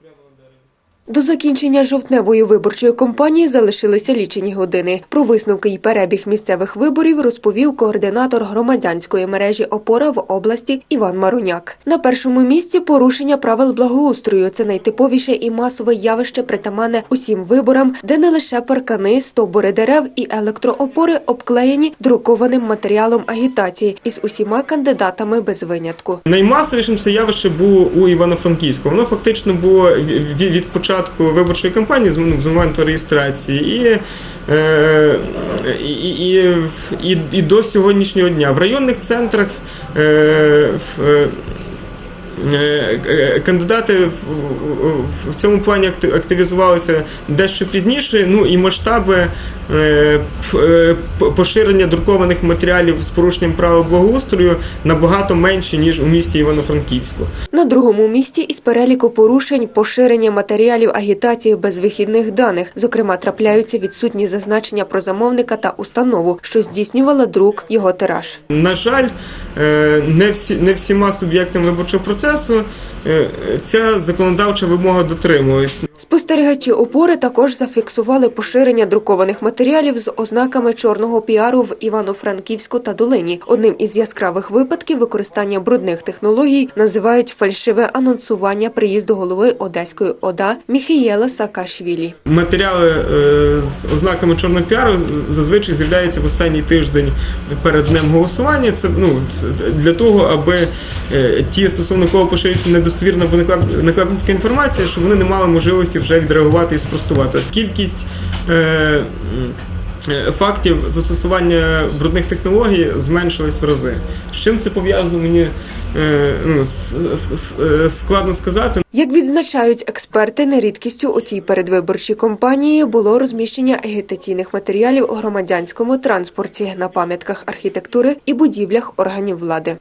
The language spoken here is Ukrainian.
прямо на дереві. До закінчення жовтневої виборчої кампанії залишилися лічені години. Про висновки й перебіг місцевих виборів розповів координатор громадянської мережі Опора в області Іван Маруняк. На першому місці порушення правил благоустрою. Це найтиповіше і масове явище притаманне усім виборам, де не лише паркани, стовбури дерев і електроопори обклеєні друкованим матеріалом агітації із усіма кандидатами без винятку. Наймасовішим це явище було у Івано-Франківську. Воно фактично було ві- ві- від початку виборчої кампанії з моменту реєстрації і, е, і, і, і, і до сьогоднішнього дня. В районних центрах Е, е, Кандидати в, в- в цьому плані акти- активізувалися дещо пізніше. Ну і масштаби е, е, поширення друкованих матеріалів з порушенням правил благоустрою набагато менші ніж у місті Івано-Франківську. На другому місці із переліку порушень поширення матеріалів агітації без вихідних даних. Зокрема, трапляються відсутні зазначення про замовника та установу, що здійснювала друк його тираж. На жаль, е, не всі не всіма суб'єктами виборчого процесу е, ця законодавча вимога дотримується. Спостерігачі опори також зафіксували поширення друкованих матеріалів з ознаками чорного піару в Івано-Франківську та Долині. Одним із яскравих випадків використання брудних технологій називають фальшиве анонсування приїзду голови Одеської ОДА Міхієла Саакашвілі. Матеріали е, з ознаками чорного піару зазвичай з'являються в останній тиждень перед днем голосування. Це ну для того, аби е, ті, стосовно кого поширюється недостовірна наклеп- наклепницька інформація, щоб вони не мали можливості вже відреагувати і спростувати. Кількість е, е, фактів застосування брудних технологій зменшилась в рази. З чим це пов'язано, мені е, ну, с- складно сказати. Як відзначають експерти, нерідкістю у цій передвиборчій кампанії було розміщення агітаційних матеріалів у громадянському транспорті на пам'ятках архітектури і будівлях органів влади.